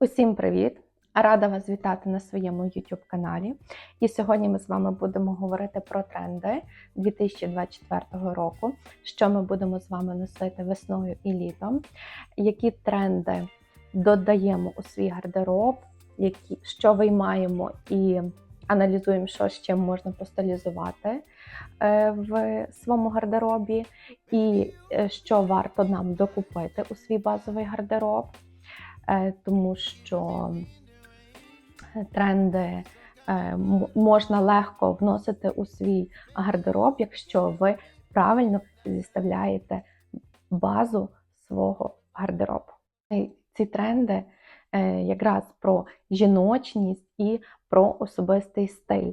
Усім привіт! Рада вас вітати на своєму YouTube каналі. І сьогодні ми з вами будемо говорити про тренди 2024 року, що ми будемо з вами носити весною і літом, які тренди додаємо у свій гардероб, які, що виймаємо і аналізуємо, що ще можна посталізувати е, в своєму гардеробі, і е, що варто нам докупити у свій базовий гардероб. Е, тому що тренди е, можна легко вносити у свій гардероб, якщо ви правильно зіставляєте базу свого гардеробу. Ці тренди е, якраз про жіночність і про особистий стиль.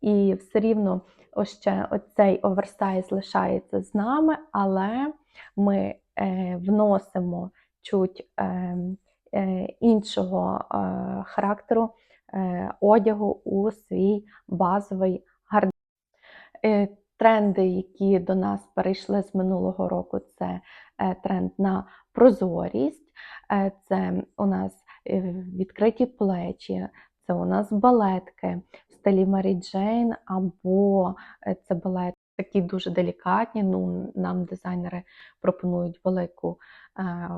І все рівно ще оцей оверсайз лишається з нами, але ми е, вносимо чуть е, е, іншого е, характеру е, одягу у свій базовий гардероб. Е, Тренди, які до нас перейшли з минулого року, це е, тренд на прозорість, е, це у нас е, відкриті плечі, це у нас балетки в стилі Мері Джейн, або е, це балет такі дуже делікатні. Ну, нам дизайнери пропонують велику е,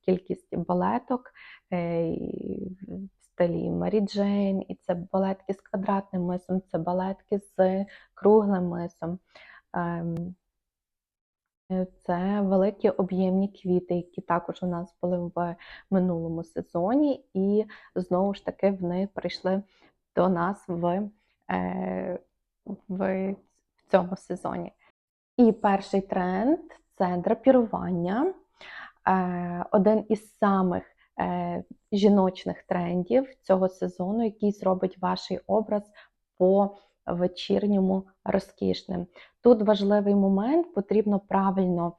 кількість балеток е, в стилі Мері Джейн, і це балетки з квадратним мисом, це балетки з круглим мисом. Ем, е, Це великі об'ємні квіти, які також у нас були в минулому сезоні, і знову ж таки вони прийшли до нас в, е, в цьому сезоні. І перший тренд це драпірування. Е, Один із самих е, жіночних трендів цього сезону, який зробить ваш образ по вечірньому розкішним. Тут важливий момент, потрібно правильно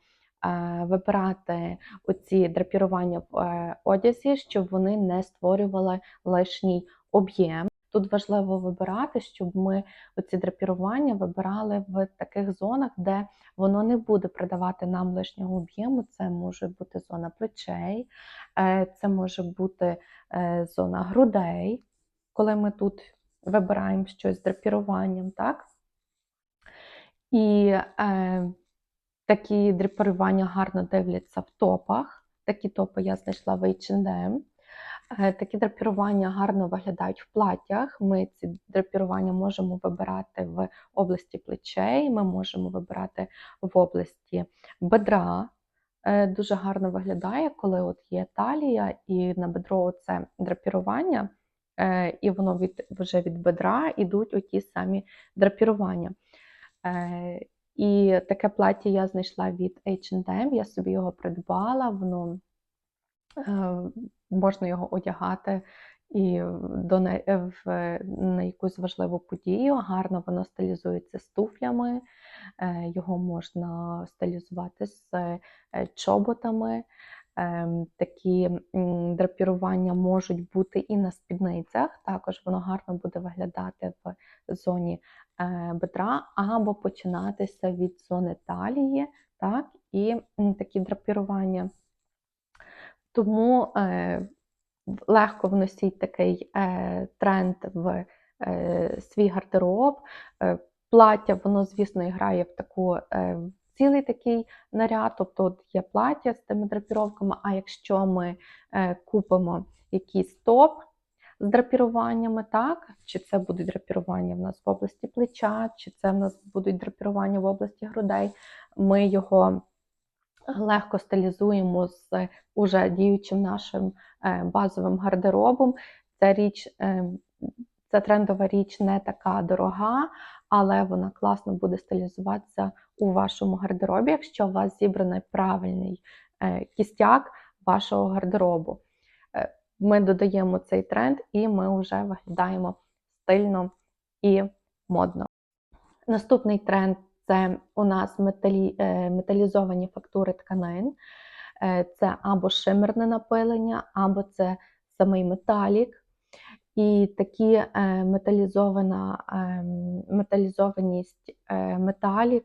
е, вибирати оці драпірування в одязі, щоб вони не створювали лишній об'єм. Тут важливо вибирати, щоб ми оці драпірування вибирали в таких зонах, де воно не буде придавати нам лишнього об'єму. Це може бути зона плечей, е, це може бути е, зона грудей, коли ми тут вибираємо щось з драпіруванням, так? І е, такі драпірування гарно дивляться в топах. Такі топи я знайшла в H&M. Е, Такі драпірування гарно виглядають в платтях. Ми ці драпірування можемо вибирати в області плечей, ми можемо вибирати в області бедра. Е, Дуже гарно виглядає, коли от є талія, і на бедро це драпірування, е, і воно від, вже від бедра йдуть оті самі драпірування. І таке плаття я знайшла від H&M, я собі його придбала, воно можна його одягати і до не- е, в, на якусь важливу подію. Гарно воно стилізується з туфлями, е, його можна стилізувати з е, чоботами. Ем, Такі драпірування можуть бути і на спідницях, також воно гарно буде виглядати в зоні е, бедра, або починатися від зони талії, так, і такі драпірування. Тому е, легко вносіть такий е, тренд в е, свій гардероб. Е, плаття, воно, звісно, грає в таку е, цілий такий наряд, тобто є плаття з тими драпіровками, а якщо ми е, купимо якийсь топ з драпіруваннями, так, чи це будуть драпірування в нас в області плеча, чи це в нас будуть драпірування в області грудей, ми його легко стилізуємо з уже діючим нашим е, базовим гардеробом. Ця річ, е, ця трендова річ не така дорога, але вона класно буде стилізуватися у вашому гардеробі, якщо у вас зібраний правильний е, кістяк вашого гардеробу. Ми додаємо цей тренд і ми вже виглядаємо стильно і модно. Наступний тренд це у нас металі, е, металізовані фактури тканин. Е, Це або шимерне напилення, або це самий металік. І такі е, металізована, металізованість металік,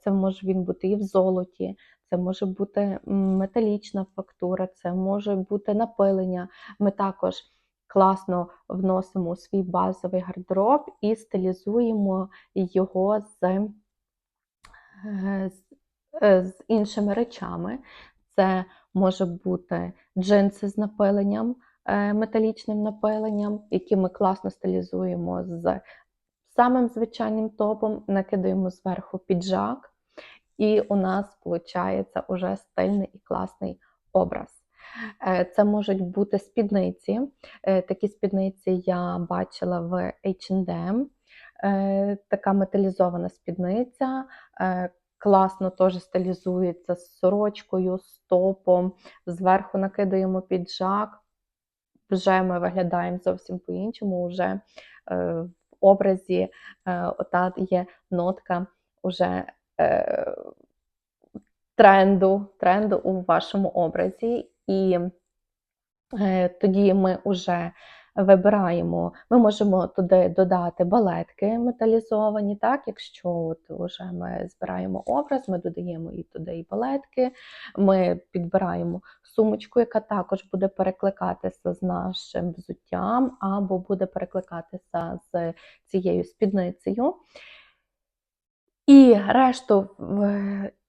це може він бути і в золоті, це може бути металічна фактура, це може бути напилення. Ми також класно вносимо у свій базовий гардероб і стилізуємо його з, з, е, з іншими речами. Це може бути джинси з напиленням, е, металічним напиленням, які ми класно стилізуємо з самим звичайним топом, накидаємо зверху піджак, і у нас виходить уже стильний і класний образ. Е, Це можуть бути спідниці. Е, Такі спідниці я бачила в H&M. Е, Така металізована спідниця. е, Класно теж стилізується з сорочкою, з топом. Зверху накидаємо піджак. Вже ми виглядаємо зовсім по-іншому. Вже е, в образі ота є нотка уже тренду, тренду у вашому образі. І тоді ми вже вибираємо, ми можемо туди додати балетки металізовані, так, якщо от вже ми збираємо образ, ми додаємо і туди і балетки, ми підбираємо сумочку, яка також буде перекликатися з нашим взуттям, або буде перекликатися з цією спідницею. І решту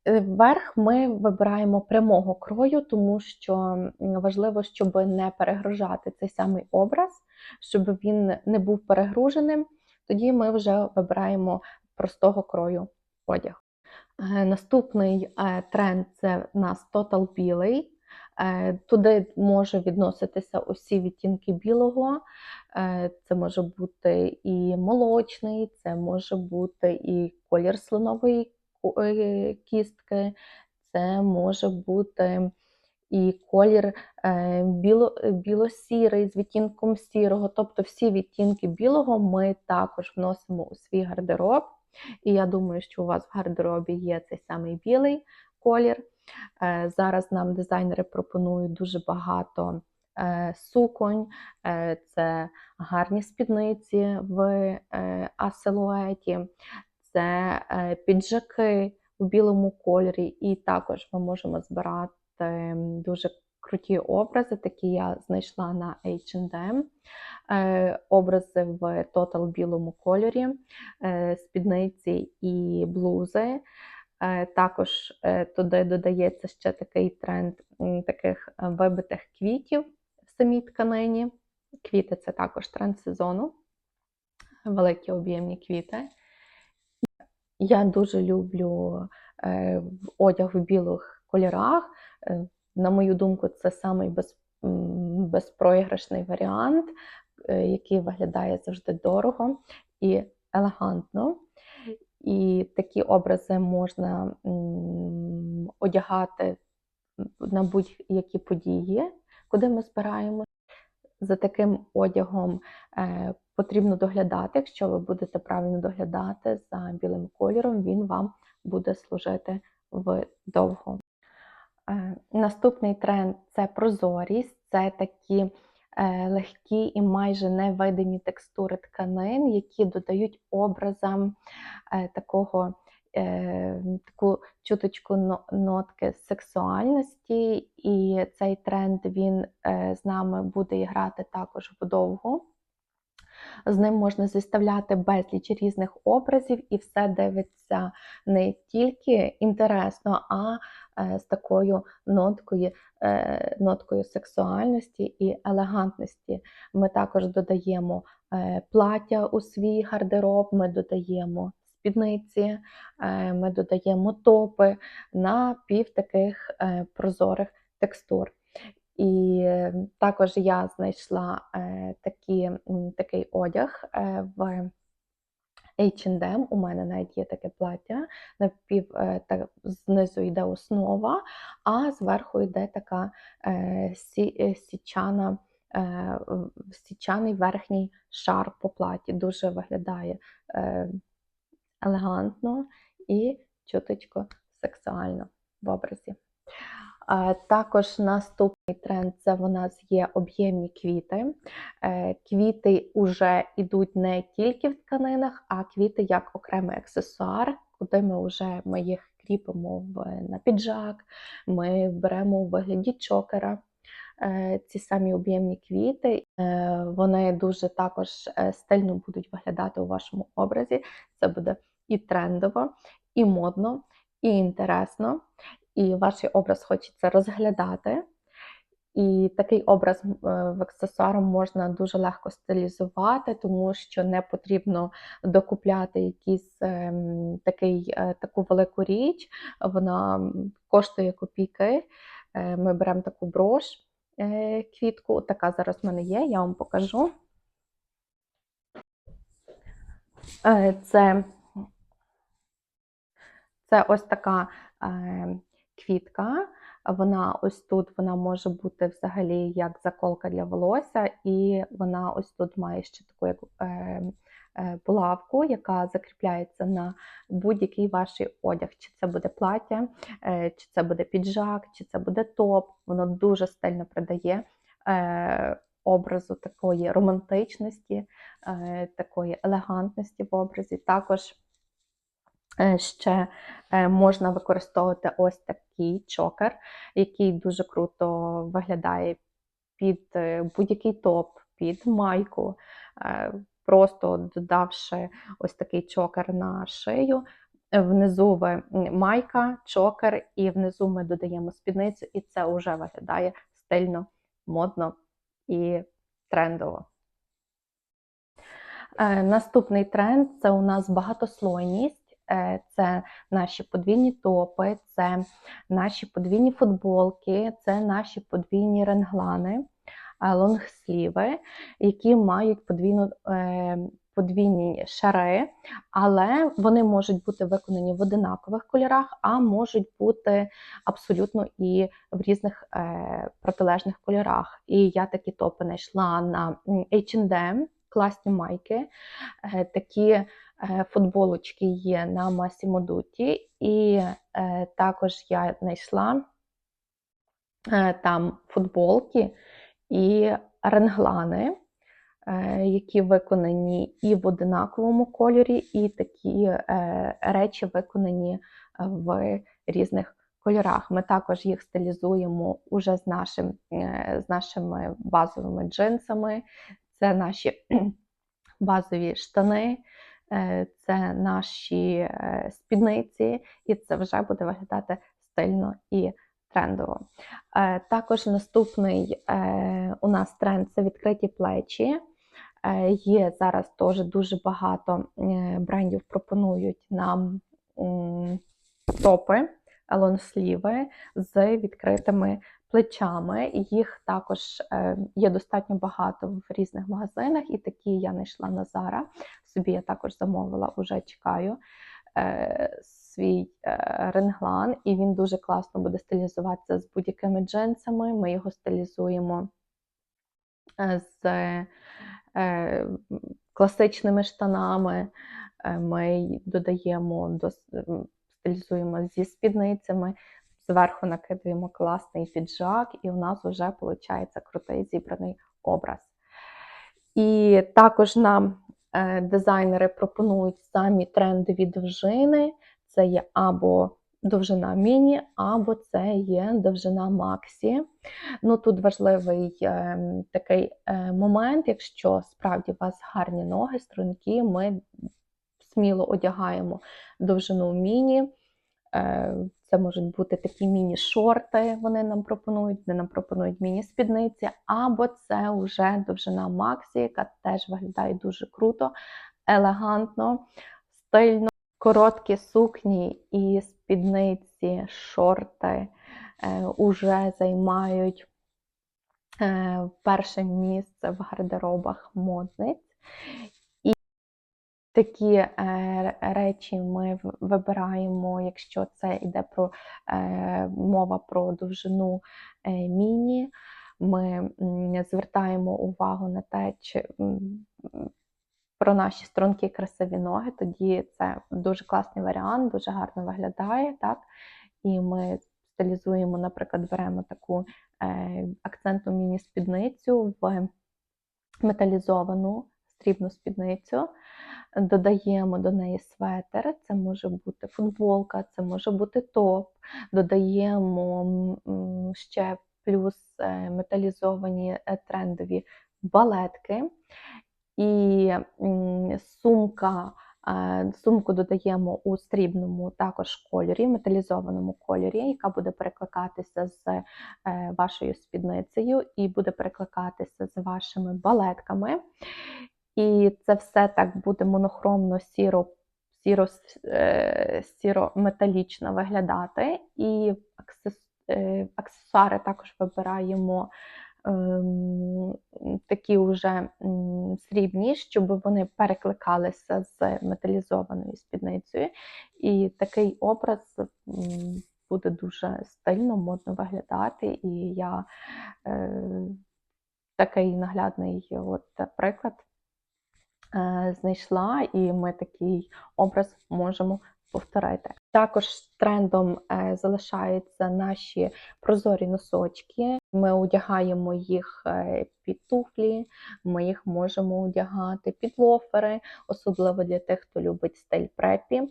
вверх ми вибираємо прямого крою, тому що важливо, щоб не перегружати цей самий образ, щоб він не був перегруженим. Тоді ми вже вибираємо простого крою одяг. Е, Наступний е, тренд це в нас Total білий. Е, Туди може відноситися усі відтінки білого. Це може бути і молочний, це може бути і колір слонової кістки, це може бути і колір е, біло, біло-сірий з відтінком сірого. Тобто всі відтінки білого ми також вносимо у свій гардероб. І я думаю, що у вас в гардеробі є цей самий білий колір. Е, Зараз нам дизайнери пропонують дуже багато е, суконь, Е, це гарні спідниці в е, асилуеті, це е, піджаки в білому кольорі, і також ми можемо збирати дуже круті образи, такі я знайшла на H&M. Е, Образи в тотал білому кольорі, е, спідниці і блузи. Також туди додається ще такий тренд таких вибитих квітів в самій тканині. Квіти це також тренд сезону, великі об'ємні квіти. Я дуже люблю е, одяг в білих кольорах. Е, На мою думку, це самий без, безпроіграшний варіант, е, який виглядає завжди дорого і елегантно. І такі образи можна одягати на будь-які події, куди ми збираємося. За таким одягом е, потрібно доглядати. Якщо ви будете правильно доглядати за білим кольором, він вам буде служити вдовго. Е, Наступний тренд це прозорість, це такі е, легкі і майже невидимі текстури тканин, які додають образам такого, е, таку чуточку нотки сексуальності, і цей тренд він е, з нами буде грати також вдовго. З ним можна зіставляти безліч різних образів, і все дивиться не тільки інтересно, а е, з такою ноткою, е, ноткою сексуальності і елегантності. Ми також додаємо е, плаття у свій гардероб, ми додаємо спідниці, е, ми додаємо топи на пів таких е, прозорих текстур. І е, також я знайшла такі, такий одяг в H&M. У мене навіть є таке плаття. Напів, е, та, знизу йде основа, а зверху йде така сі, січана, січаний верхній шар по платі. Дуже виглядає елегантно і чуточко сексуально в образі. Також наступний тренд це в нас є об'ємні квіти. Е, Квіти вже йдуть не тільки в тканинах, а квіти як окремий аксесуар, куди ми вже ми їх кріпимо в, на піджак, ми беремо у вигляді чокера. е, Ці самі об'ємні квіти, Е, вони дуже також стильно будуть виглядати у вашому образі. Це буде і трендово, і модно, і інтересно, і ваш образ хочеться розглядати. І такий образ е, в аксесуаром можна дуже легко стилізувати, тому що не потрібно докупляти якийсь ем, такий, е, таку велику річ. Вона коштує копійки. Е, Ми беремо таку брош, квітку. Така зараз в мене є, я вам покажу. Це, це ось така е, квітка. Вона ось тут вона може бути взагалі як заколка для волосся, і вона ось тут має ще таку як е, е, булавку, яка закріпляється на будь-який ваш одяг. Чи це буде плаття, чи це буде піджак, чи це буде топ. Воно дуже стильно придає образу такої романтичності, такої елегантності в образі. Також Ще е, можна використовувати ось такий чокер, який дуже круто виглядає під е, будь-який топ, під майку. Е, Просто додавши ось такий чокер на шию. е, Внизу ви майка, чокер, і внизу ми додаємо спідницю, і це вже виглядає стильно, модно і трендово. Е, Наступний тренд це у нас багатослойність. Е, Це наші подвійні топи, це наші подвійні футболки, це наші подвійні ренглани, е, лонгсліви, які мають подвійну, е, подвійні шари, але вони можуть бути виконані в одинакових кольорах, а можуть бути абсолютно і в різних протилежних кольорах. І я такі топи знайшла на H&M, класні майки, такі футболочки є на Massimo Dutti, і е, також я знайшла е, там футболки і ренглани, е, які виконані і в одинаковому кольорі, і такі е, речі виконані в різних кольорах. Ми також їх стилізуємо уже з, нашим, е, з нашими базовими джинсами. Це наші базові штани, е, це наші е, спідниці, і це вже буде виглядати стильно і трендово. Е, Також наступний е, у нас тренд це відкриті плечі. Е, Є зараз теж дуже багато е, брендів пропонують нам топи, лонсліви з відкритими плечами. Їх також е, є достатньо багато в різних магазинах, і такі я знайшла на Zara. Собі я також замовила, уже чекаю е, свій е, ренглан, і він дуже класно буде стилізуватися з будь-якими джинсами. Ми його стилізуємо е, з е, класичними штанами. Е, Ми додаємо до стилізуємо зі спідницями, зверху накидуємо класний піджак, і у нас вже виходить крутий зібраний образ. І також нам дизайнери пропонують самі трендові довжини. Це є або довжина міні, або це є довжина максі. Ну тут важливий е, такий е, момент, якщо справді у вас гарні ноги, струнки, ми сміло одягаємо довжину міні. Е, Це можуть бути такі міні-шорти, вони нам пропонують, вони нам пропонують міні-спідниці, або це вже довжина Максі, яка теж виглядає дуже круто, елегантно, стильно. Короткі сукні і спідниці, шорти е, уже займають е, перше місце в гардеробах модниць. Такі е, речі ми вибираємо, якщо це йде про е, мова про довжину е, міні. Ми звертаємо увагу на те, чи про наші стрункі красиві ноги, тоді це дуже класний варіант, дуже гарно виглядає, так? І ми стилізуємо, наприклад, беремо таку акцентну міні-спідницю в металізовану стрібну спідницю, додаємо до неї светер, це може бути футболка, це може бути топ, додаємо ще плюс е, металізовані е, трендові балетки. І сумка, е, сумку додаємо у срібному також кольорі, металізованому кольорі, яка буде перекликатися з вашою спідницею і буде перекликатися з вашими балетками. І це все так буде монохромно сіро, сіро, е, сіро-металічно виглядати. І е, аксесуари також вибираємо ем, такі вже срібні, щоб вони перекликалися з металізованою спідницею. І такий образ буде дуже стильно, модно виглядати. І я е, такий наглядний от приклад знайшла, і ми такий образ можемо повторити. Також трендом е, залишаються наші прозорі носочки. Ми одягаємо їх е, під туфлі, ми їх можемо одягати під лофери, особливо для тих, хто любить стиль препі.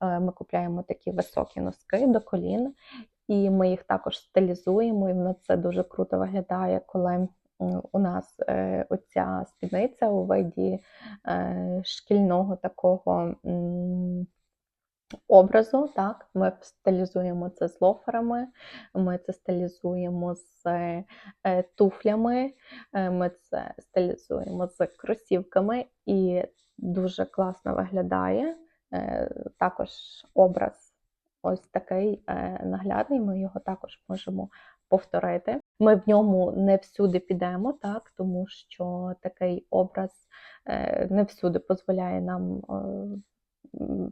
Е, Ми купляємо такі високі носки до колін, і ми їх також стилізуємо, і воно це дуже круто виглядає, коли у нас е, оця спідниця у виді е, шкільного такого. Образу, так, ми стилізуємо це з лоферами, ми це стилізуємо з е, туфлями, ми це стилізуємо з кросівками, і дуже класно виглядає. Також образ ось такий наглядний, ми його також можемо повторити. Ми в ньому не всюди підемо, так, тому що такий образ е, не всюди дозволяє нам е,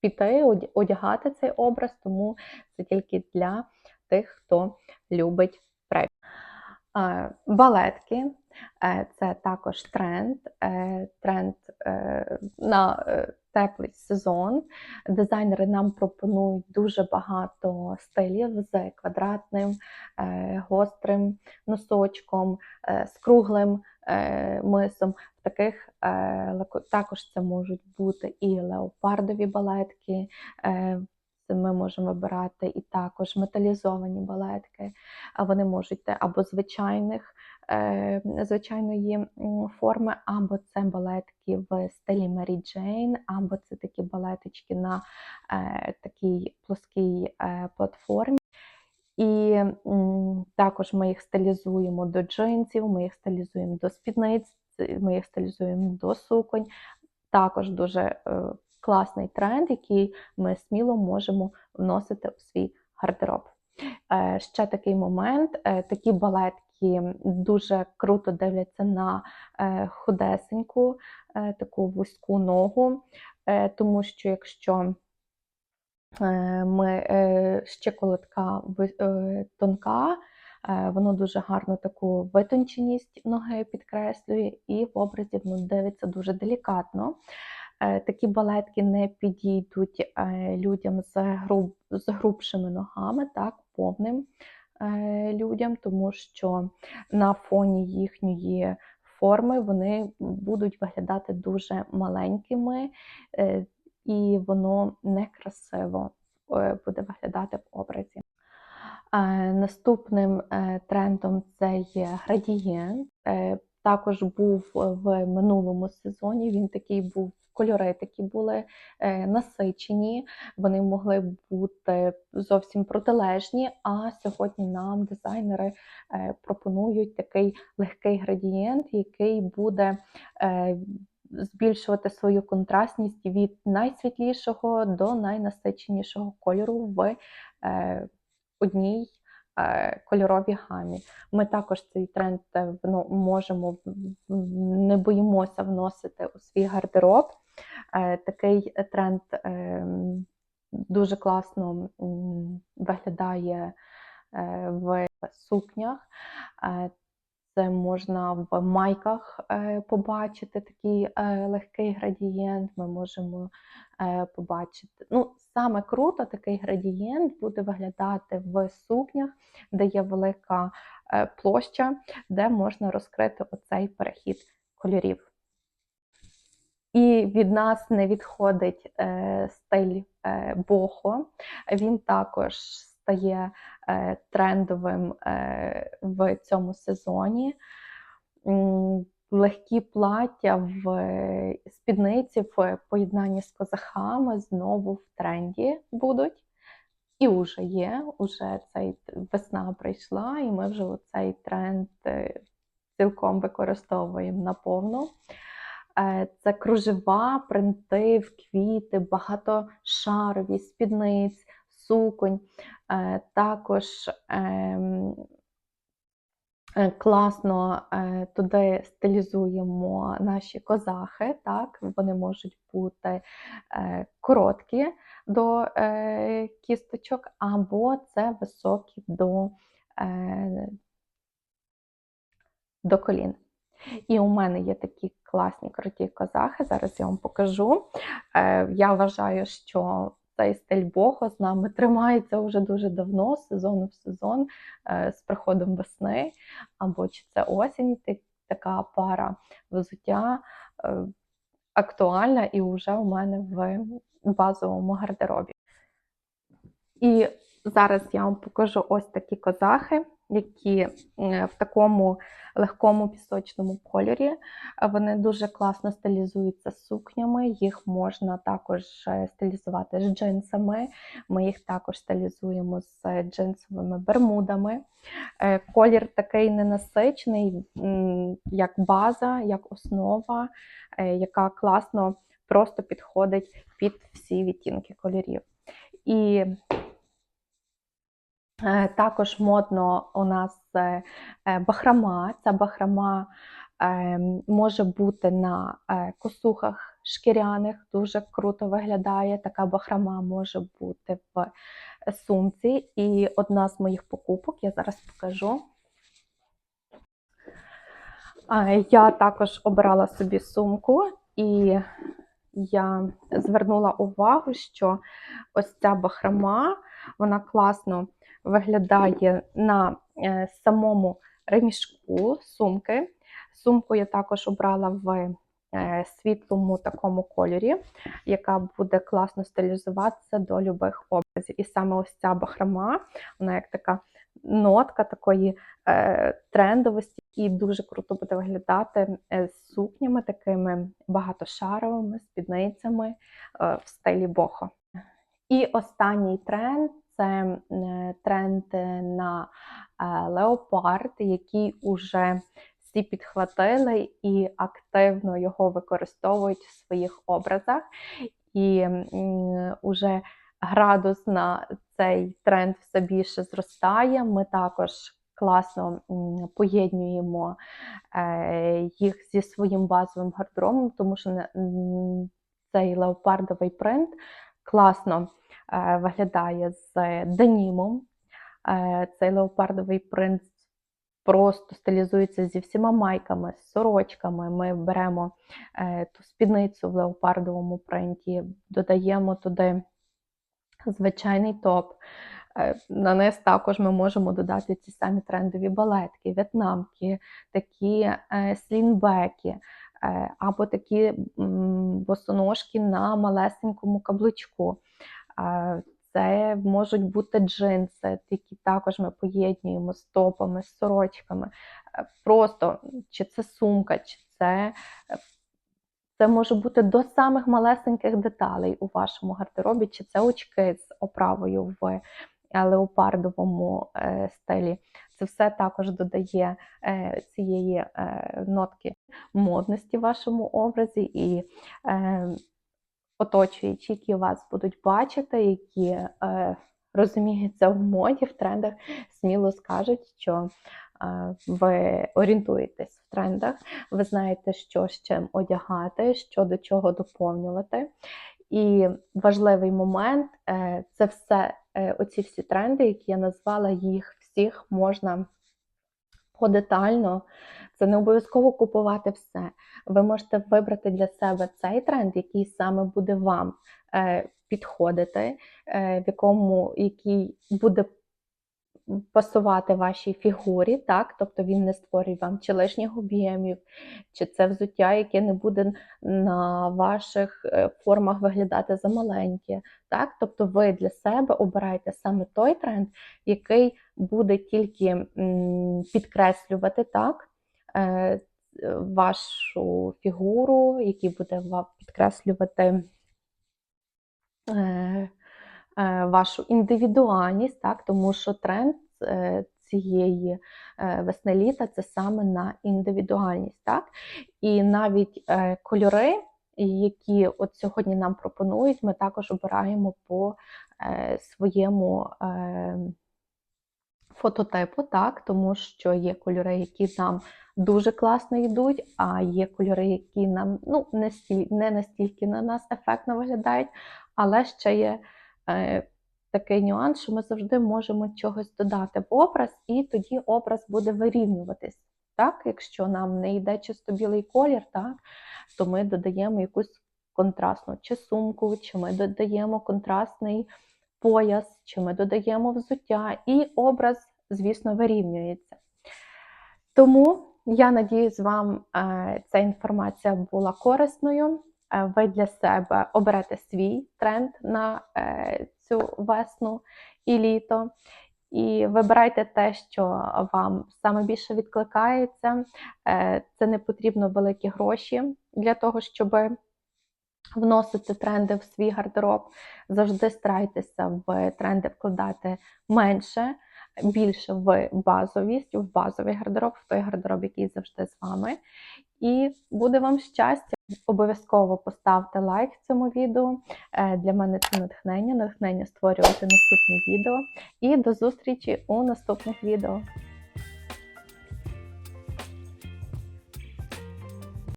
піти, одягати цей образ, тому це тільки для тих, хто любить. Е, Балетки е, це також тренд, тренд на теплий сезон. Дизайнери нам пропонують дуже багато стилів з квадратним, е, гострим носочком, е, з круглим е, мисом. В таких також це можуть бути і леопардові балетки. Ми можемо вибирати і також металізовані балетки, вони можуть або звичайних, звичайної форми, або це балетки в стилі Мері Джейн, або це такі балеточки на е, такій плоскій е, платформі. І також ми їх стилізуємо до джинсів, ми їх стилізуємо до спідниць, ми їх стилізуємо до суконь. Також дуже е, класний тренд, який ми сміло можемо вносити у свій гардероб. Е, ще такий момент: е, такі балетки дуже круто дивляться на е, худесеньку, е, таку вузьку ногу, е, тому що якщо ми щиколотка е, тонка, воно дуже гарно таку витонченість ноги підкреслює, і в образі воно дивиться дуже делікатно. Такі балетки не підійдуть людям з, груб, з грубшими ногами, так, повним людям, тому що на фоні їхньої форми вони будуть виглядати дуже маленькими, е, і воно некрасиво е, буде виглядати в образі. Е, Наступним е, трендом це є градієнт. Е, Також був в минулому сезоні. Він такий був, кольори такі були е, насичені, вони могли бути зовсім протилежні. А сьогодні нам дизайнери е, пропонують такий легкий градієнт, який буде е, збільшувати свою контрастність від найсвітлішого до найнасиченішого кольору в е, одній е, кольоровій гамі. Ми також цей тренд вно- можемо не боїмося вносити у свій гардероб. Е, Такий тренд е, дуже класно виглядає е, в сукнях. Це можна в майках побачити такий легкий градієнт. Ми можемо побачити. Ну, саме круто такий градієнт буде виглядати в сукнях, де є велика площа, де можна розкрити оцей перехід кольорів. І від нас не відходить е, стиль е, бохо. Він також стає е, трендовим е, в цьому сезоні. Легкі плаття в спідниці в поєднанні з козахами знову в тренді будуть. І вже є, уже цей весна прийшла, і ми вже цей тренд е, цілком використовуємо наповну. Е, Це кружева, принти в квіти, багатошарові, спідниць, суконь. Е, Також ем, е, класно туди стилізуємо наші козахи. Так? Вони можуть бути короткі до кісточок, або це високі до, до колін. І у мене є такі класні круті козахи. Зараз я вам покажу. Е, Я вважаю, що цей стиль бохо з нами тримається вже дуже давно, з сезону в сезон, е, з приходом весни, або чи це осінь, така пара взуття е, актуальна і вже у мене в базовому гардеробі. І зараз я вам покажу ось такі козахи, які е, в такому легкому пісочному кольорі. Вони дуже класно стилізуються з сукнями. Їх можна також е, стилізувати з джинсами. Ми їх також стилізуємо з джинсовими бермудами. Е, Колір такий ненасичений, як база, як основа, яка класно просто підходить під всі відтінки кольорів. І Також модно у нас е, е, бахрама. Ця бахрама е, може бути на е, косухах шкіряних, дуже круто виглядає. Така бахрама може бути в сумці. І одна з моїх покупок, я зараз покажу. Е, Я також обрала собі сумку, і я звернула увагу, що ось ця бахрома, вона класно виглядає на е, самому ремішку сумки. Сумку я також обрала в е, світлому такому кольорі, яка буде класно стилізуватися до любих образів. І саме ось ця бахрома, вона як така нотка такої е, трендовості, і дуже круто буде виглядати е, з сукнями такими багатошаровими, спідницями е, в стилі бохо. І останній тренд це тренд е, на е, леопард, який уже всі підхватили і активно його використовують в своїх образах. І м, уже градус на цей тренд все більше зростає. Ми також класно поєднуємо е, їх зі своїм базовим гардеробом, тому що цей леопардовий принт класно виглядає з денімом. Е, Цей леопардовий принт просто стилізується зі всіма майками, з сорочками. Ми беремо е, ту спідницю в леопардовому принті, додаємо туди звичайний топ. Е, На низ також ми можемо додати ці самі трендові балетки, в'єтнамки, такі е, слінбеки, е, або такі босоножки на малесенькому каблучку. Це можуть бути джинси, які також ми поєднуємо з топами, з сорочками. Е, Просто чи це сумка, чи це е, це може бути до самих малесеньких деталей у вашому гардеробі, чи це очки з оправою в леопардовому е, стилі. Це все також додає цієї нотки модності в вашому образі і оточуючі, які вас будуть бачити, які е, розуміються в моді, в трендах, сміло скажуть, що е, ви орієнтуєтесь в трендах, ви знаєте, що з чим одягати, що до чого доповнювати. І важливий момент е, це все, е, оці всі тренди, які я назвала, їх всіх можна подетально. Це не обов'язково купувати все. Ви можете вибрати для себе цей тренд, який саме буде вам е, підходити, е, в якому який буде пасувати вашій фігурі, так? Тобто він не створює вам чи лишніх об'ємів, чи це взуття, яке не буде на ваших е, формах виглядати замаленьке. Так? Тобто ви для себе обираєте саме той тренд, який буде тільки підкреслювати так, вашу фігуру, який буде вам підкреслювати е, е, вашу індивідуальність, так, тому що тренд е, цієї е, весни-літа це саме на індивідуальність. Так? І навіть е, кольори, які от сьогодні нам пропонують, ми також обираємо по е, своєму. Фототипу, так, тому що є кольори, які нам дуже класно йдуть, а є кольори, які нам ну, не, стіль, не настільки на нас ефектно виглядають, але ще є е, такий нюанс, що ми завжди можемо чогось додати в образ, і тоді образ буде вирівнюватись. Так? Якщо нам не йде чисто білий колір, так, то ми додаємо якусь контрастну чи сумку, чи ми додаємо контрастний пояс, чи ми додаємо взуття, і образ, звісно, вирівнюється. Тому я надіюсь, вам е, ця інформація була корисною. Е, Ви для себе оберете свій тренд на е, цю весну і літо. І вибирайте те, що вам саме більше відкликається. Це не потрібно великі гроші для того, щоб вносити тренди в свій гардероб. Завжди старайтеся в тренди вкладати менше, більше в базовість, в базовий гардероб, в той гардероб, який завжди з вами. І буде вам щастя. Обов'язково поставте лайк цьому відео. Е, Для мене це натхнення, натхнення створювати наступні відео. І до зустрічі у наступних відео.